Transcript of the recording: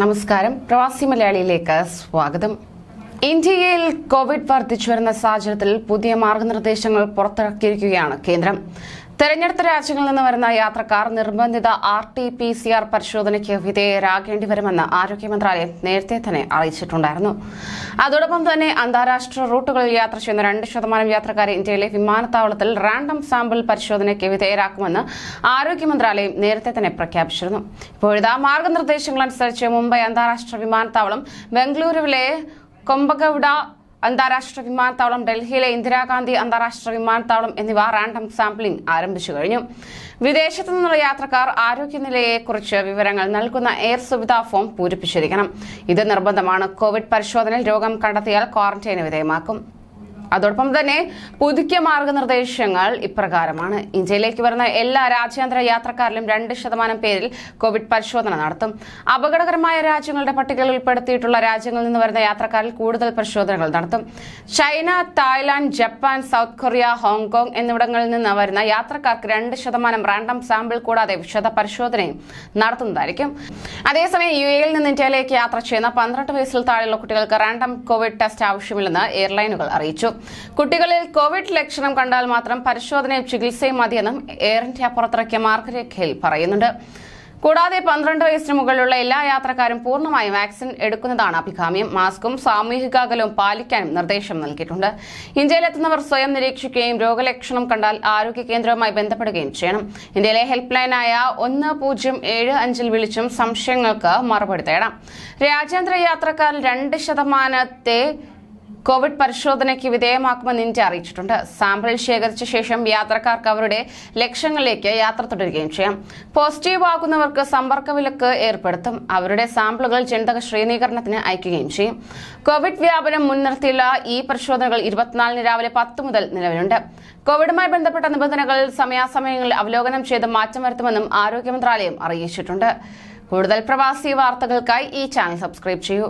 നമസ്കാരം. പ്രവാസി മലയാളിയിലേക്ക് സ്വാഗതം. ഇന്ത്യയിൽ കോവിഡ് വർദ്ധിച്ചു വരുന്ന സാഹചര്യത്തിൽ പുതിയ മാർഗനിർദ്ദേശങ്ങൾ പുറത്തിറക്കിയിരിക്കുകയാണ് കേന്ദ്രം. തെരഞ്ഞെടുത്ത രാജ്യങ്ങളിൽ നിന്ന് വരുന്ന യാത്രക്കാർ നിർബന്ധിത R T P C R പരിശോധനയ്ക്ക് വിധേയരാകേണ്ടി വരുമെന്ന് ആരോഗ്യ മന്ത്രാലയം നേരത്തെ തന്നെ അറിയിച്ചിട്ടുണ്ടായിരുന്നു. അതോടൊപ്പം തന്നെ അന്താരാഷ്ട്ര റൂട്ടുകളിൽ യാത്ര ചെയ്യുന്ന രണ്ട് ശതമാനം യാത്രക്കാരെ ഇന്ത്യയിലെ വിമാനത്താവളത്തിൽ റാൻഡം സാമ്പിൾ പരിശോധനയ്ക്ക് വിധേയരാക്കുമെന്ന് ആരോഗ്യ മന്ത്രാലയം നേരത്തെ തന്നെ പ്രഖ്യാപിച്ചിരുന്നു. ഇപ്പോഴിതാ മാർഗനിർദ്ദേശങ്ങൾ അനുസരിച്ച് മുംബൈ അന്താരാഷ്ട്ര വിമാനത്താവളം ബംഗളൂരുവിലെ കൊമ്പഗൌഡ അന്താരാഷ്ട്ര വിമാനത്താവളം ഡൽഹിയിലെ ഇന്ദിരാഗാന്ധി അന്താരാഷ്ട്ര വിമാനത്താവളം എന്നിവ റാൻഡം സാമ്പിളിംഗ് ആരംഭിച്ചു കഴിഞ്ഞു. വിദേശത്തു നിന്നുള്ള യാത്രക്കാർ ആരോഗ്യനിലയെക്കുറിച്ച് വിവരങ്ങൾ നൽകുന്ന എയർ സുവിധാ ഫോം പൂരിപ്പിച്ചിരിക്കണം. ഇത് നിർബന്ധമാണ്. കോവിഡ് പരിശോധനയിൽ രോഗം കണ്ടെത്തിയാൽ ക്വാറന്റൈന് വിധേയമാക്കും. അതോടൊപ്പം തന്നെ പുതുക്കിയ മാർഗനിർദ്ദേശങ്ങൾ ഇപ്രകാരമാണ്. ഇന്ത്യയിലേക്ക് വരുന്ന എല്ലാ രാജ്യാന്തര യാത്രക്കാരിലും രണ്ട് ശതമാനം പേരിൽ കോവിഡ് പരിശോധന നടത്തും. അപകടകരമായ രാജ്യങ്ങളുടെ പട്ടികയിൽ ഉൾപ്പെടുത്തിയിട്ടുള്ള രാജ്യങ്ങളിൽ നിന്ന് വരുന്ന യാത്രക്കാരിൽ കൂടുതൽ പരിശോധനകൾ നടത്തും. China Thailand Japan South Korea Hong Kong എന്നിവിടങ്ങളിൽ നിന്ന് വരുന്ന യാത്രക്കാർക്ക് രണ്ട് ശതമാനം റാൻഡം സാമ്പിൾ കൂടാതെ വിശദ പരിശോധനയും നടത്തുന്നതായിരിക്കും. അതേസമയം യു എയിൽ നിന്ന് ഇന്ത്യയിലേക്ക് യാത്ര ചെയ്യുന്ന പന്ത്രണ്ട് വയസ്സിൽ താഴെയുള്ള കുട്ടികൾക്ക് റാൻഡം കോവിഡ് ടെസ്റ്റ് ആവശ്യമില്ലെന്ന് എയർലൈനുകൾ അറിയിച്ചു. കുട്ടികളിൽ കോവിഡ് ലക്ഷണം കണ്ടാൽ മാത്രം പരിശോധനയും ചികിത്സയും മതിയെന്നും എയർ ഇന്ത്യ പുറത്തിറക്കിയ മാർഗരേഖയിൽ പറയുന്നുണ്ട്. കൂടാതെ പന്ത്രണ്ട് വയസ്സിന് മുകളിലുള്ള എല്ലാ യാത്രക്കാരും പൂർണമായും വാക്സിൻ എടുക്കുന്നതാണ് അഭികാമ്യം. മാസ്കും സാമൂഹിക അകലവും പാലിക്കാനും നിർദ്ദേശം നൽകിയിട്ടുണ്ട്. ഇന്ത്യയിലെത്തുന്നവർ സ്വയം നിരീക്ഷിക്കുകയും രോഗലക്ഷണം കണ്ടാൽ ആരോഗ്യ കേന്ദ്രവുമായി ബന്ധപ്പെടുകയും ചെയ്യണം. ഇന്ത്യയിലെ ഹെൽപ്പ് ലൈനായ ഒന്ന് പൂജ്യം ഏഴ് അഞ്ചിൽ വിളിച്ചും സംശയങ്ങൾക്ക് മറുപടി തേടാം. രാജ്യാന്തര യാത്രക്കാരിൽ രണ്ട് ശതമാനത്തെ കോവിഡ് പരിശോധനയ്ക്ക് വിധേയമാക്കുമെന്ന് ഇന്ത്യ അറിയിച്ചിട്ടുണ്ട്. സാമ്പിൾ ശേഖരിച്ച ശേഷം യാത്രക്കാർക്ക് അവരുടെ ലക്ഷ്യങ്ങളിലേക്ക് യാത്ര തുടരുകയും ചെയ്യാം. പോസിറ്റീവ് ആകുന്നവർക്ക് സമ്പർക്ക വിലക്ക് ഏർപ്പെടുത്തും. അവരുടെ സാമ്പിളുകൾ ജനിതക ശ്രീനീകരണത്തിന് അയക്കുകയും ചെയ്യും. കോവിഡ് വ്യാപനം മുൻനിർത്തിയുള്ള ഈ പരിശോധനകൾ ഇരുപത്തിനാലിന് രാവിലെ പത്ത് മുതൽ നിലവിലുണ്ട്. കോവിഡുമായി ബന്ധപ്പെട്ട നിബന്ധനകൾ സമയാസമയങ്ങളിൽ അവലോകനം ചെയ്ത് മാറ്റം വരുത്തുമെന്നും ആരോഗ്യ മന്ത്രാലയം അറിയിച്ചിട്ടുണ്ട്. കൂടുതൽ പ്രവാസി വാർത്തകൾക്കായി ഈ ചാനൽ സബ്സ്ക്രൈബ് ചെയ്യൂ.